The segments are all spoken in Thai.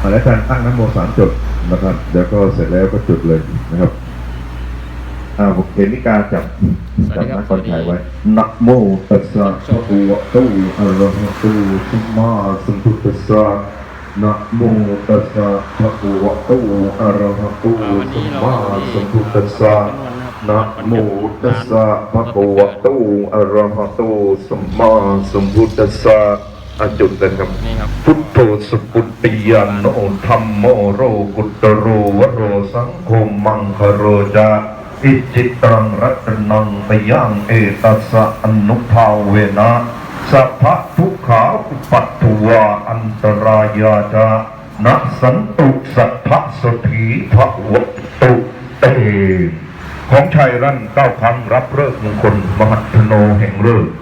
อาและการตั้งน้ำโมสามจดนะครับเดี๋ยวก็เสร็จแล้วก็จุดเลยนะครับอ่าผมเห็นนิกาจับจับนักคนถ่ายไว้สวัสดีนะโมตัสสะภะคะวะโตอะระหะโตสัมมาสัมพุทธัสสะนะโมตัสสะภะคะวะโตอะระหะโตสัมมาสัมพุทธัสสะนะโมตัสสะภะคะวะโตอะระหะโตสัมมาสัมพุทธัสสะ อาจุดเลยครับนี่ครับ พุทโธสปุตติยานโนธรรมโมโรกุตโรวโรสังโฆมังคโรจาอิจิตังรัตนังตยังเอตัสสะอนุภาเวนะสัพพะทุกขาอุปัตถวาอันตรายาจานะสันตุสัทธสถีภวตุเตของชัยรั่นเก้าครั้งรับเลิกษ์มงคลมหัทโนแห่งเลิกษ์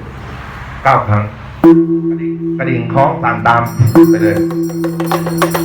เก้าครั้ง กระดิ่งกระดิ่งคล้องตามตามไปเลย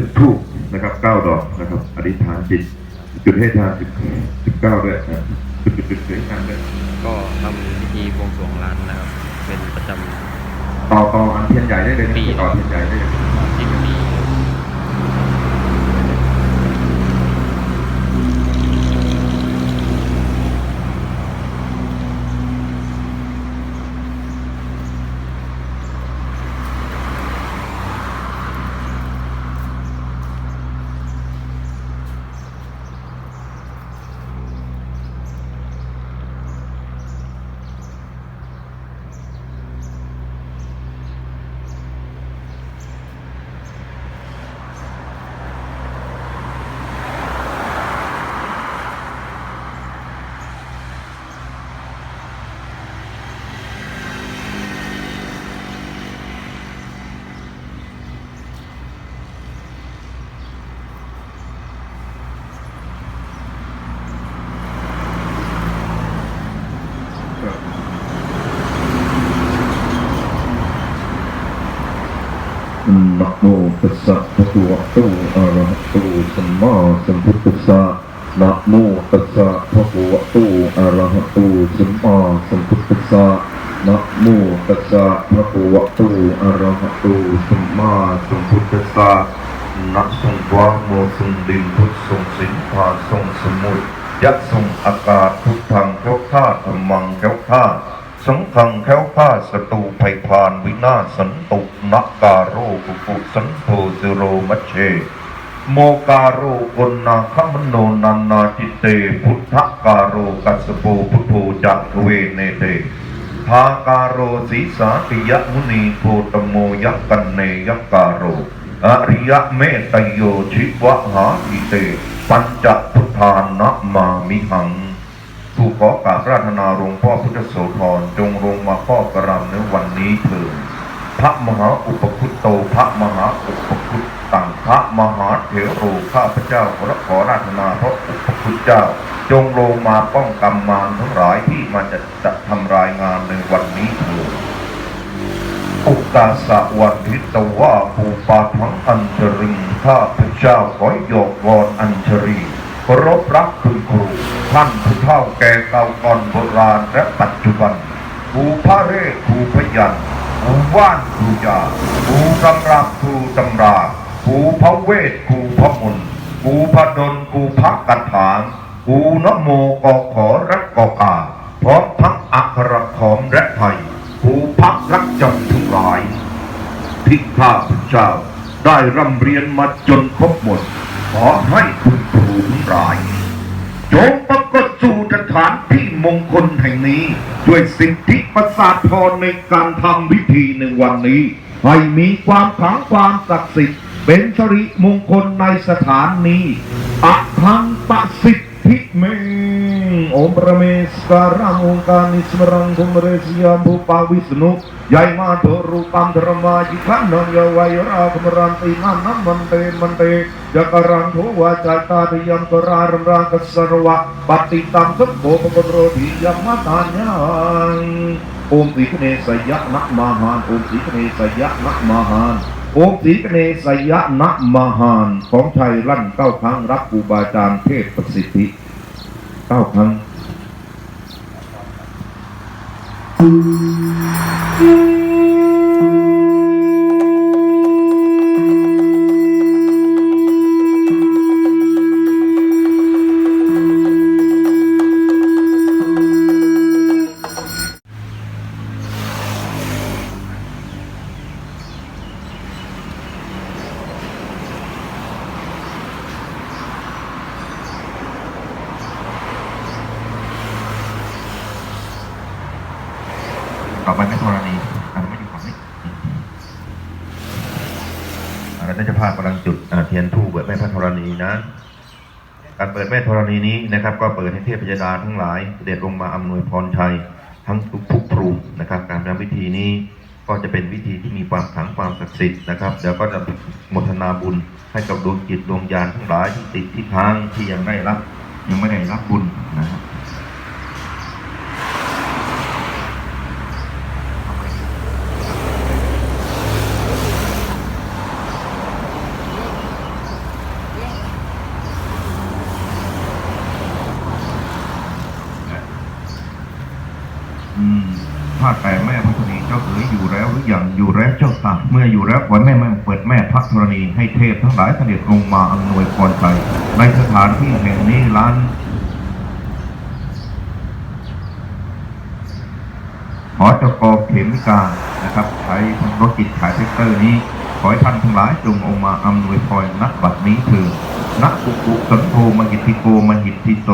จุดทูบนะครับเก้าดอกนะครับอธิษฐานจิตจุดให้ทานสิบสิบเก้าด้วยนะจุดจุดจุดให้ทานด้วยก็ทำพิธีบวงสรวงร้านนะครับ เป็นประจำต่อต่ออันเทียนใหญ่ได้เลยปีต่อเทียนใหญ่ได้เลยำที่มี นะโม ตัสสะภะคะวะโตอะระหะโตสัมมาสัมพุทธัสสะนะโมตัสสะภะคะวะโตอะระหะโตสัมมาสัมพุทธัสสะนะโมตัสสะภะคะวะโตอะระหะโตสัมมาสัมพุทธัสสะนะทรงวาโมทรงดินพุทธทรงสิงพาทรงสมุทยักทรงอากาศพุทธังแก้วข้าธรรมังแก้วข้า สังฆังแค้วข้าดศัตรูภัยพานวินาศสันตุนักการโรกุกุสันโทสิโรมัชเช โมการโรกนนาคมโนนันนาจิตเต พุทธการโรกัสโปพุทโธจักเวเนเตภาการโรสีสาติยมุนีโพตโมยักกันเนยักการโรอริยเมตโยชิวะหาอิเต ปัญจพุทธานะมามิหัง ถูกขอกราบราธนาหลวงพ่อพุทธโสธรจงลงมาข้อกระรำในวันนี้เถิดพระมหาอุปคุตโตพระมหาอุปคุตตังพระมหาเถโรข้าพเจ้าขอรับขอราธนาพระอุปคุตเจ้า จงลงมาป้องกำมมารทั้งหลายที่มันจะจะทำรายงานในวันนี้เถิดอุกาสะวันทิตวาภูปาทังอัญชริงข้าพเจ้าขอโยกวอนอัญชรี เคารพรักคุณครูท่านผู้เฒ่าแก่เก่าก่อนโบราณและปัจจุบันครูพระเรศครูพยันครูว่านครูยาครูตำราครูตำราครูพระเวทครูพระมนต์ครูพระดลครูพักกันถางครูนโมกอขอและกอกาพร้อมทั้งอักรขอมและไทยผู้พักรักจำทั้งหลายที่ข้าพเจ้าได้ร่ำเรียนมาจนครบหมดขอให้คุณ ร้ายจงปรากฏสู่สถานที่มงคลแห่งนี้ ด้วยสิทธิประสาทพรในการทำพิธีในวันนี้ ให้มีความขลังความศักดิ์สิทธิ์ เป็นสริมงคลในสถานนี้อัคังปะสิทธิเม งโอมประเมสการังองค์การนิสมรังคุมเรศยามภูปาวิสนุยายมาโดรูปังธรรมาจิขันนังยาวัยราคมรันตินันนัมมันเตมันเตจักรังโทวาจาตาติยมกรารมรางกัสสรวะปฏิตังสัมโภปปโรธิยมมาทานยังโอมสีคเนสยะนักมาหานโอมสีคเนสยะนักมหานโอมสีกเนสยะนะมหานของไทยลั่นเก้าครั้งรับครูบาอาจารย์เทศประสิทธิเก้าครั้ง Thank you. ต่อไปแม่ธรณีอันไม่อยู่ฝั่งนี้อารัตนจ้าภาพกำลังจุดเทียนทูบเปิดแม่พระธรณีนะ การเปิดแม่ธรณีนี้นะครับ ก็เปิดให้เทพยดาทั้งหลายเสด็จลงมาอำนวยพรชัยทั้งทุกทุกภูมินะครับ การทำพิธีนี้ก็จะเป็นวิธีที่มีความขลังความศักดิ์สิทธิ์นะครับเดี๋ยวก็จะโมทนาบุญให้กับดวงจิตดวงญาณทั้งหลายที่ติดที่ค้างที่ยังได้รับ ยังไม่ได้รับบุญนะครับ ข้าแต่แม่พระธรณีเจ้าเอ๋ยอยู่แล้วหรือยังอยู่แล้วเจ้าค่ะเมื่ออยู่แล้วขอให้แม่แม่เปิดแม่พระธรณีให้เทพทั้งหลายเสด็จลงมาอำนวยพรใจในสถานที่แห่งนี้ล้านขอจกอเขมิกานะครับใช้ธุรกิจขายแท็กเตอร์นี้ ขอให้ท่านทั้งหลายจงองมาอำนวยพรนักบัดนี้เถิด นักกุกุสันโธมหิทธิโกมหิทธิโส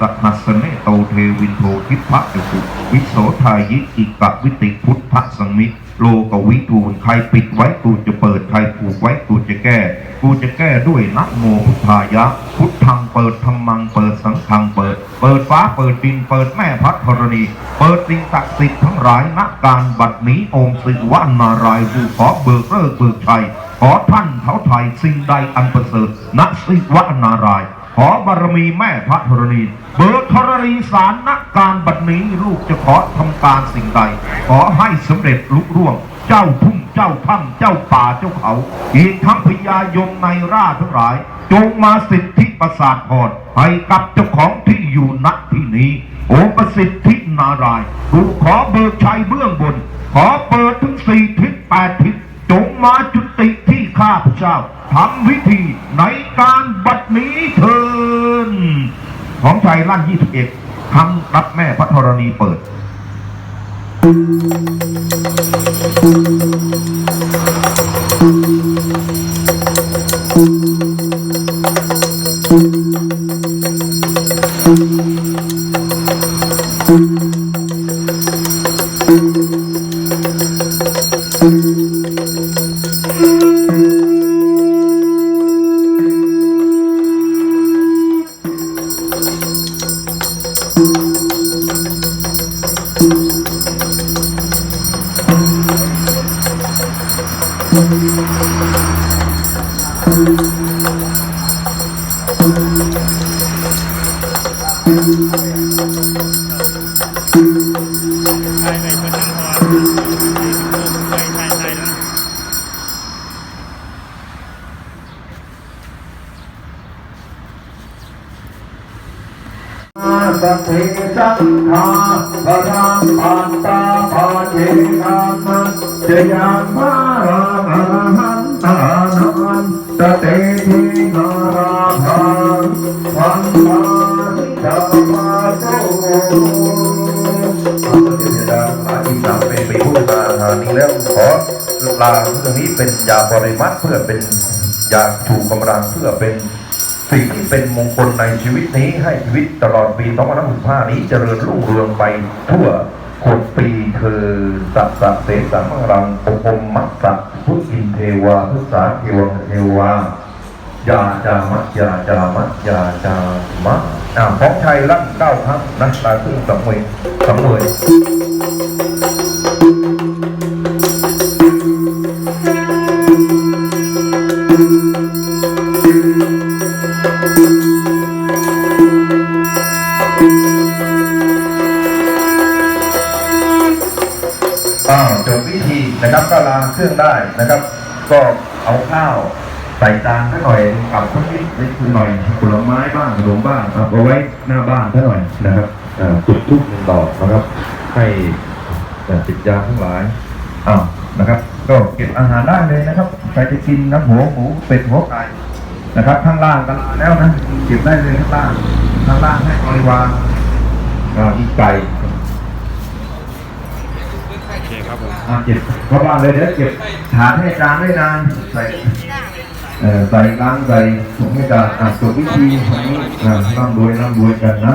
สหัสเนโตเทวินโททิพะจุกุวิโสทายิอิกะวิติพุทธสังมิโลกวิทูลใครปิดไว้กูจะเปิดใครผูกไว้กูจะแก้ กูจะแก้ด้วยนะโมพุทธายะ พุทธังเปิดธรรมังเปิดสังฆังเปิด เปิดฟ้าเปิดดินเปิดแม่พัทธรณี เปิดสิ่งศักดิ์สิทธิ์ทั้งหลายณการบัดนี้องค์สิวานารายผู้ขอเบิกเลิกเบิกชัย ขอท่านเท้าไทยสิ่งใดอันประเสริฐณสิวานาราย ขอบารมีแม่พระธรณี เบิกธรณีสารณกการบัดนี้ลูกจะขอทำการสิ่งใด ขอให้สำเร็จลุร่วง เจ้าทุ่งเจ้าถ้ำเจ้าป่าเจ้าเขา อีกทั้งพญายมในราชทั้งหลาย จงมาสิทธิประสาทพรให้กับเจ้าของที่อยู่ณที่นี้โอประสิทธินารายกูขอเบิกชัยเบื้องบน ขอเปิดถึงสี่ทิศแปดทิศ จงมาจุติที่ข้าพเจ้าทำวิธีในการบัดนี้เถินของชัยลั่น 21 คำรับแม่พระธรณีเปิด Thank you. สัพเพสังฆาพระปัตตาภาเทนามันเจยามาราหันตานันตเตทินาราภังพันธาจัปมาโตพระเทวดาอาทิตย์เป็นไปพูดมาหานี้แล้วขอลาเรื่องนี้เป็นยาบริมัดเพื่อเป็นยาถูกกำลังเพื่อเป็น สิ่งที่เป็นมงคลในชีวิตนี้ให้ชีวิตตลอดปี2565นี้เจริญรุ่งเรืองไปทั่วคนปีคือสัพพะเสสังมังรังปกมมัสสะพุทธินเทวาพุทธาเทวงเทวายาจามัจยาจามัจยาจามะอ่าของชัยลั่นเก้าครั้งนะตาซึ่งสังเวยสังเวย นะครับ ก็ล้างเครื่องได้นะครับ ก็เอาข้าวใส่จานซะหน่อยกับสักนิดนิดหน่อยผลไม้บ้างขนมบ้างครับเอาไว้หน้าบ้านซะหน่อยนะครับจุดทูบหนึ่งดอกนะครับ ให้ติดยาทั้งหลายอ่านะครับ ก็เก็บอาหารได้เลยนะครับใครจะกินน้ำหัวหมูเป็ดหัวไก่นะครับข้างล่างกันแล้วนะเก็บได้เลยข้างล่างข้างล่างให้บริวารอ่าอีไก่ โอเค ครับผมอะเก็บเข้าบ้านเลยเดี๋ยวเก็บถานให้จานด้วยนะใส่เอ่อใส่ล้างใส่ถุงให้จานอะจบวิธีของนี้อะร่ำรวยร่ำรวยกันนะ